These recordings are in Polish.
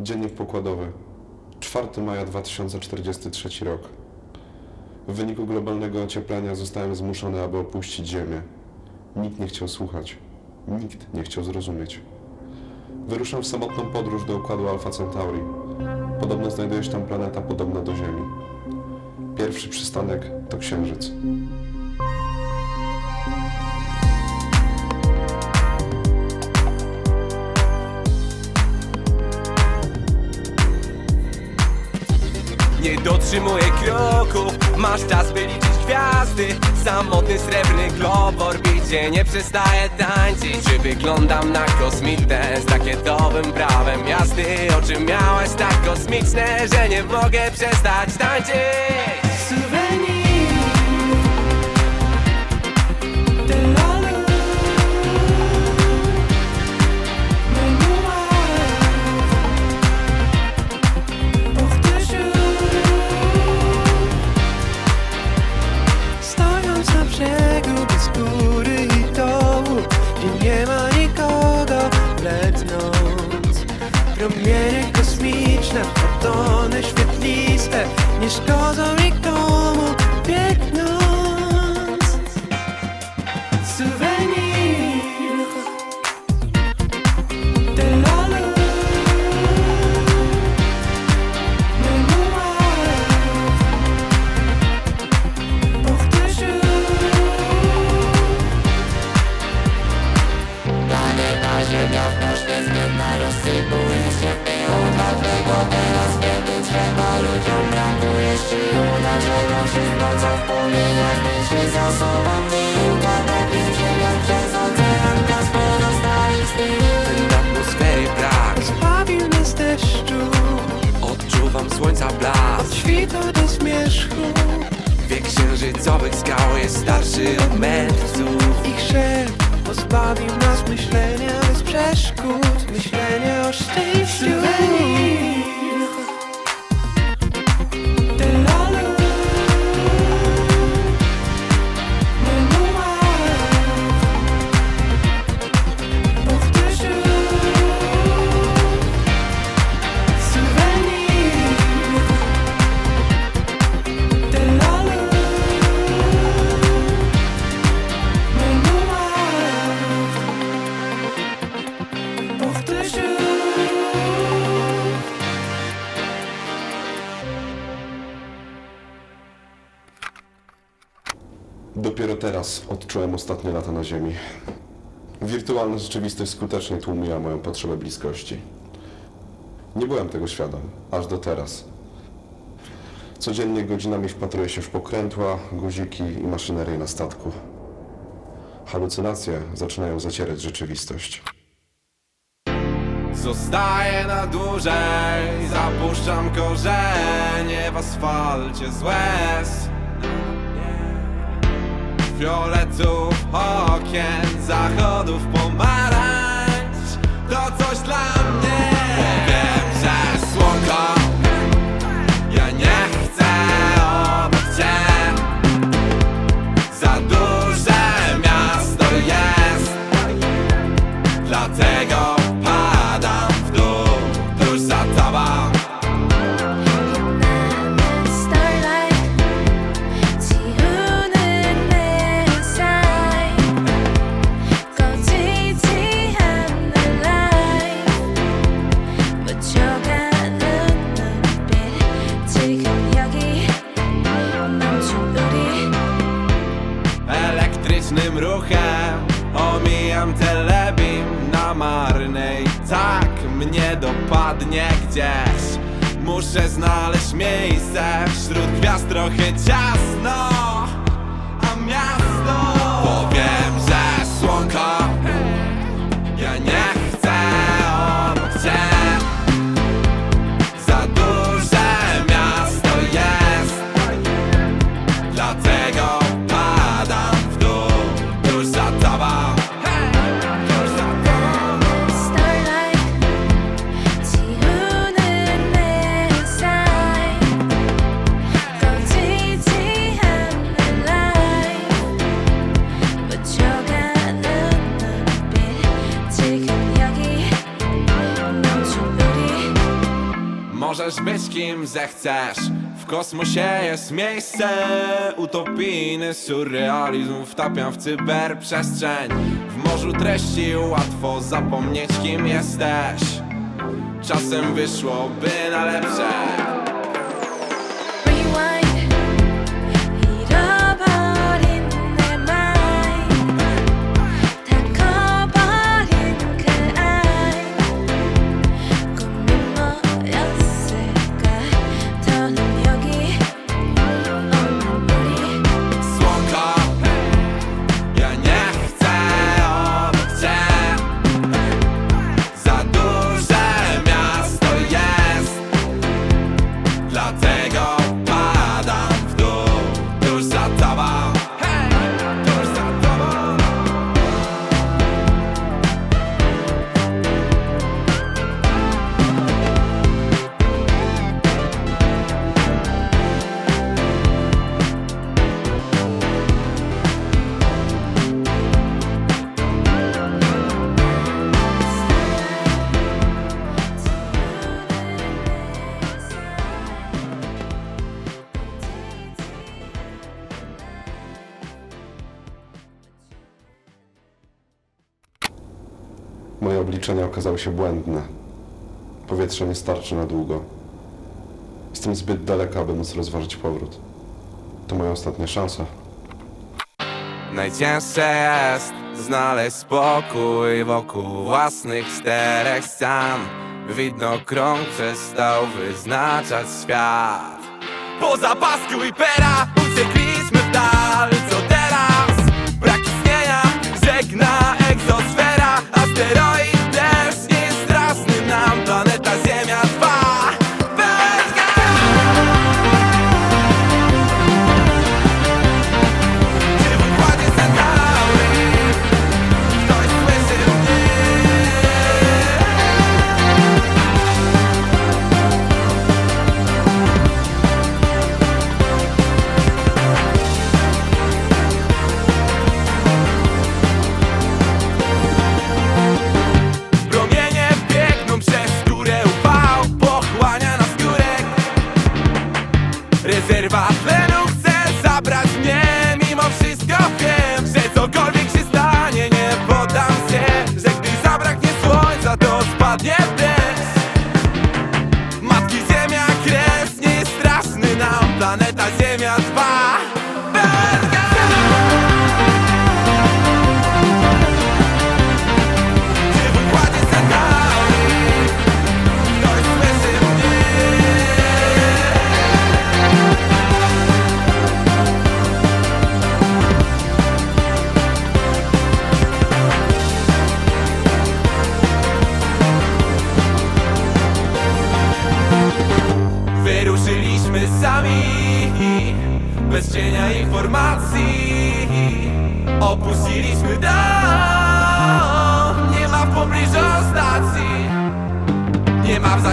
Dziennik pokładowy. 4 maja 2043 rok. W wyniku globalnego ocieplenia zostałem zmuszony, aby opuścić Ziemię. Nikt nie chciał słuchać. Nikt nie chciał zrozumieć. Wyruszam w samotną podróż do układu Alpha Centauri. Podobno znajduje się tam planeta podobna do Ziemi. Pierwszy przystanek to Księżyc. Dotrzymuję kroku Masz czas by liczyć gwiazdy. Samotny srebrny glob orbicie Nie przestaje tańczyć. Czy wyglądam na kosmitę Z rakietowym prawem jazdy? Oczy miałeś tak kosmiczne Że nie mogę przestać tańczyć mędrców Ich szept pozbawił nas myślenia bez przeszkód. Myślenia o szczęściu odczułem ostatnie lata na Ziemi. Wirtualna rzeczywistość skutecznie tłumiła moją potrzebę bliskości. Nie byłem tego świadom, aż do teraz. Codziennie godzinami wpatruję się w pokrętła, guziki i maszynerię na statku. Halucynacje zaczynają zacierać rzeczywistość. Zostaję na dłużej, zapuszczam korzenie w asfalcie z łez Fioletów okien, zachodów pomarańcz miejsce. Wśród gwiazd trochę ciasno Możesz być kim zechcesz. W kosmosie jest miejsce Utopijny surrealizm. Wtapiam w cyberprzestrzeń. W morzu treści łatwo zapomnieć kim jesteś. Czasem wyszłoby na lepsze Moje obliczenia okazały się błędne. Powietrze nie starczy na długo. Jestem zbyt daleka, aby móc rozważyć powrót. To moja ostatnia szansa. Najcięższe jest znaleźć spokój wokół własnych czterech ścian Widnokrąg przestał wyznaczać świat Poza pasku i pera uciekliśmy w dal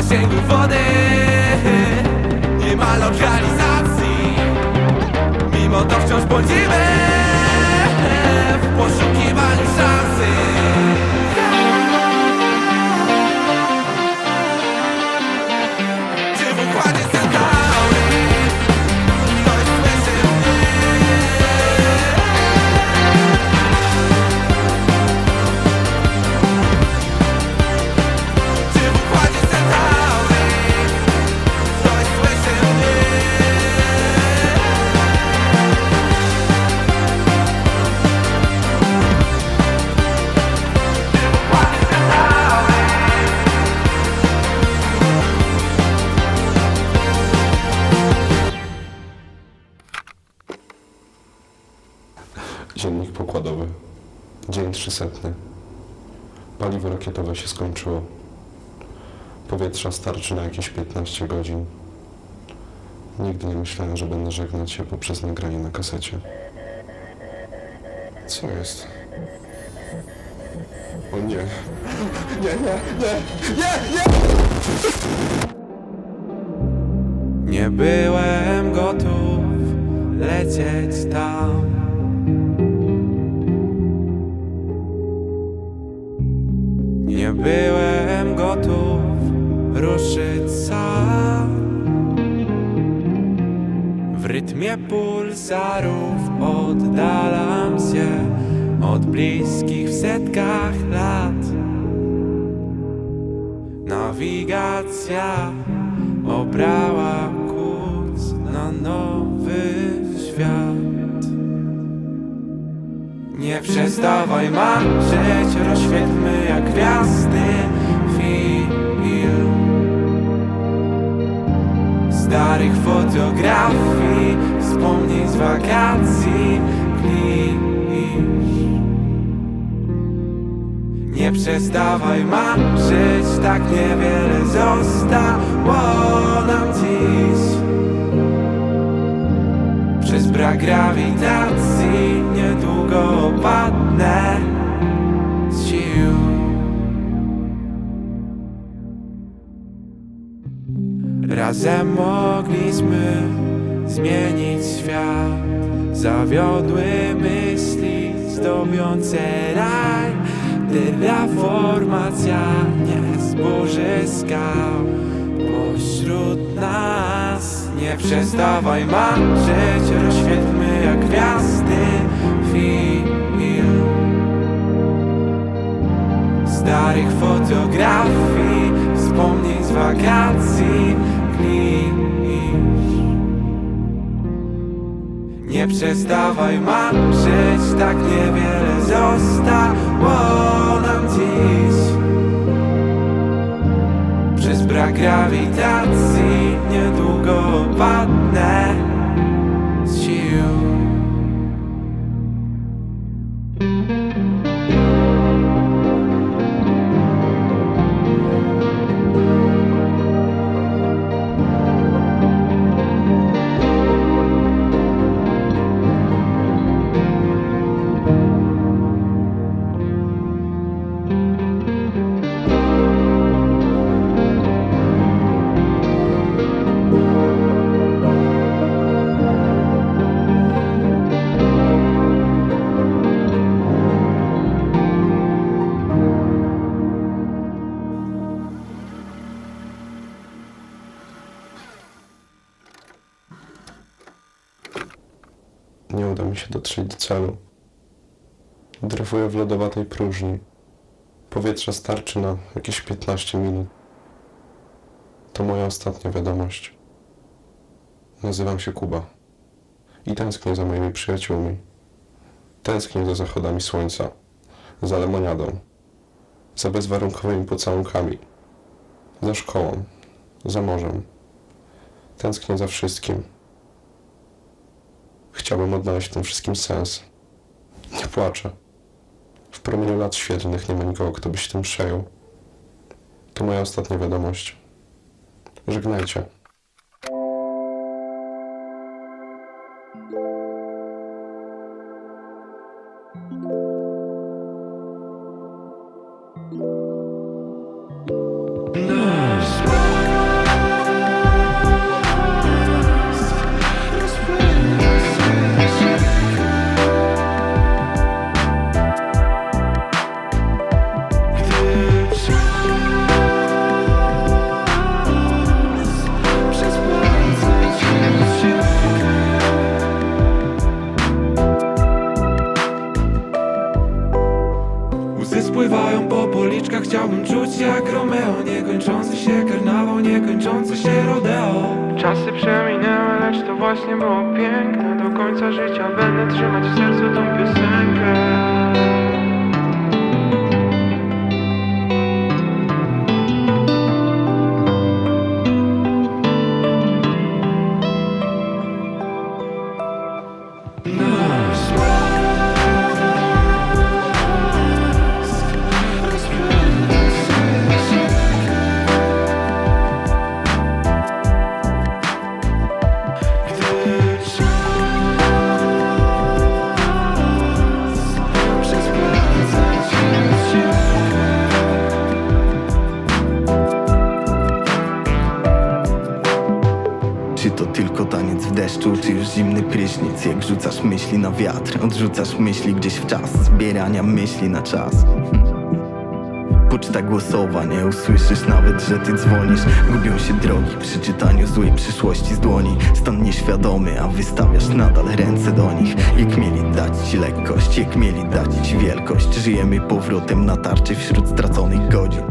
zasięgu wody. Nie ma lokalizacji. Mimo to wciąż błądzimy Paliwo rakietowe się skończyło. Powietrza starczy na jakieś 15 godzin. Nigdy nie myślałem, że będę żegnać się poprzez nagranie na kasecie. Co jest? O nie. Nie byłem gotów lecieć tam. Nie byłem gotów ruszyć sam. W rytmie pulsarów oddalam się Od bliskich w setkach lat. Nawigacja obrała Nie przestawaj marzyć, rozświetlmy jak gwiazdy film. Starych fotografii, wspomnień z wakacji klisz. Nie przestawaj marzyć, tak niewiele zostało nam dziś Przez brak grawitacji niedługo opadnę z sił. Razem mogliśmy zmienić świat Zawiodły myśli zdobiące raj. Terraformacja nie zburzy skał Pośród nas Nie przestawaj marzyć Rozświetlmy jak gwiazdy film. Starych fotografii Wspomnień z wakacji klisz Nie przestawaj marzyć Tak niewiele zostało nam dziś brak grawitacji Niedługo opadnę się dotrzeć do celu. Dryfuję w lodowatej próżni. Powietrza starczy na jakieś 15 minut. To moja ostatnia wiadomość. Nazywam się Kuba. I tęsknię za moimi przyjaciółmi. Tęsknię za zachodami słońca, za lemoniadą, za bezwarunkowymi pocałunkami, za szkołą, za morzem. Tęsknię za wszystkim. Chciałbym odnaleźć w tym wszystkim sens. Nie płaczę. W promieniu lat świetlnych nie ma nikogo, kto by się tym przejął. To moja ostatnia wiadomość. Żegnajcie. Łzy spływają po policzkach, chciałbym czuć jak Romeo Niekończący się karnawał, niekończący się rodeo. Czasy przeminęły, lecz to właśnie było piękne. Do końca życia będę trzymać w sercu tą piosenkę Jak rzucasz myśli na wiatr, odrzucasz myśli gdzieś w czas Zbierania myśli na czas. Poczta głosowa Nie usłyszysz nawet, że ty dzwonisz. Gubią się drogi przy czytaniu złej przyszłości z dłoni. Stan nieświadomy, a wystawiasz nadal ręce do nich. Jak mieli dać ci lekkość, jak mieli dać ci wielkość. Żyjemy powrotem na tarczy wśród straconych godzin